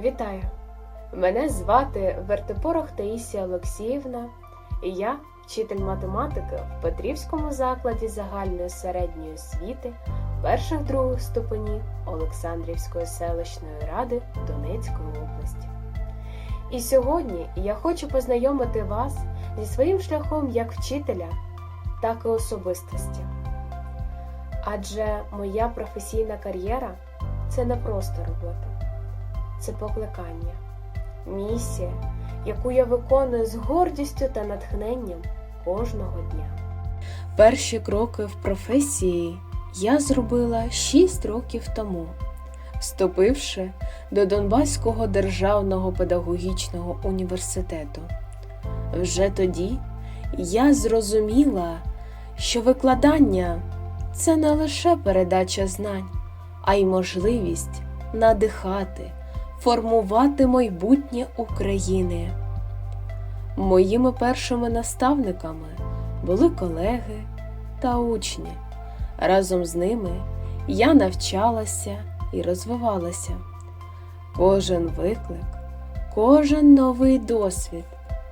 Вітаю! Мене звати Вертипорох Таїсія Олексіївна, і я вчитель математики в Петрівському закладі загальної середньої освіти перших других ступенів Олександрівської селищної ради Донецької області. І сьогодні я хочу познайомити вас зі своїм шляхом як вчителя, так і особистості. Адже моя професійна кар'єра це не просто робота це покликання, місія, яку я виконую з гордістю та натхненням кожного дня. Перші кроки в професії я зробила 6 років тому, вступивши до Донбаського державного педагогічного університету. Вже тоді я зрозуміла, що викладання це не лише передача знань, а й можливість надихати формувати майбутнє України. Моїми першими наставниками були колеги та учні. Разом з ними я навчалася і розвивалася. Кожен виклик, кожен новий досвід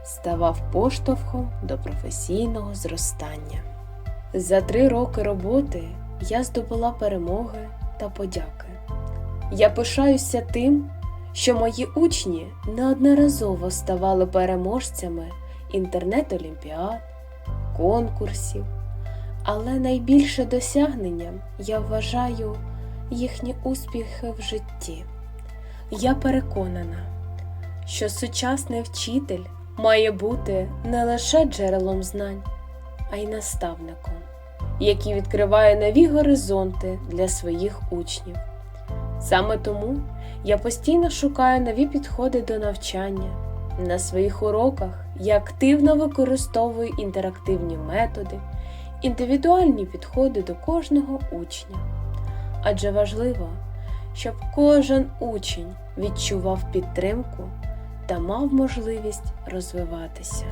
ставав поштовхом до професійного зростання. За три роки роботи я здобула перемоги та подяки. Я пишаюся тим, що мої учні неодноразово ставали переможцями інтернет-олімпіад, конкурсів, але найбільше досягненням я вважаю їхні успіхи в житті. Я переконана, що сучасний вчитель має бути не лише джерелом знань, а й наставником, який відкриває нові горизонти для своїх учнів. Саме тому я постійно шукаю нові підходи до навчання. На своїх уроках я активно використовую інтерактивні методи, індивідуальні підходи до кожного учня. Адже важливо, щоб кожен учень відчував підтримку та мав можливість розвиватися.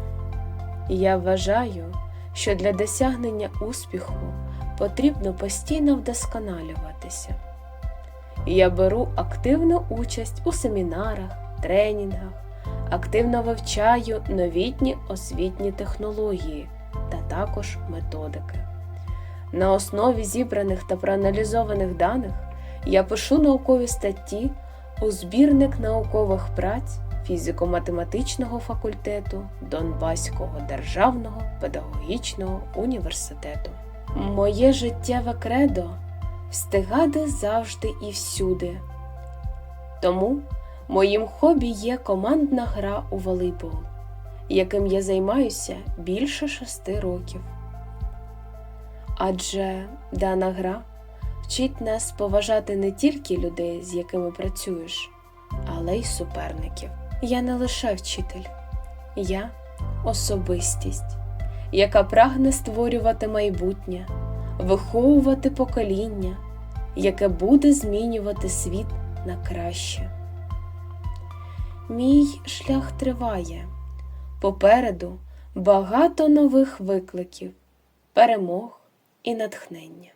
Я вважаю, що для досягнення успіху потрібно постійно вдосконалюватися. Я беру активну участь у семінарах, тренінгах, активно вивчаю новітні освітні технології та також методики. На основі зібраних та проаналізованих даних я пишу наукові статті у збірник наукових праць фізико-математичного факультету Донбаського державного педагогічного університету. Моє життєве кредо встигати завжди і всюди. Тому моїм хобі є командна гра у волейбол, яким я займаюся більше шести років. Адже дана гра вчить нас поважати не тільки людей, з якими працюєш, але й суперників. Я не лише вчитель, я особистість, яка прагне створювати майбутнє виховувати покоління, яке буде змінювати світ на краще. Мій шлях триває. Попереду багато нових викликів, перемог і натхнення.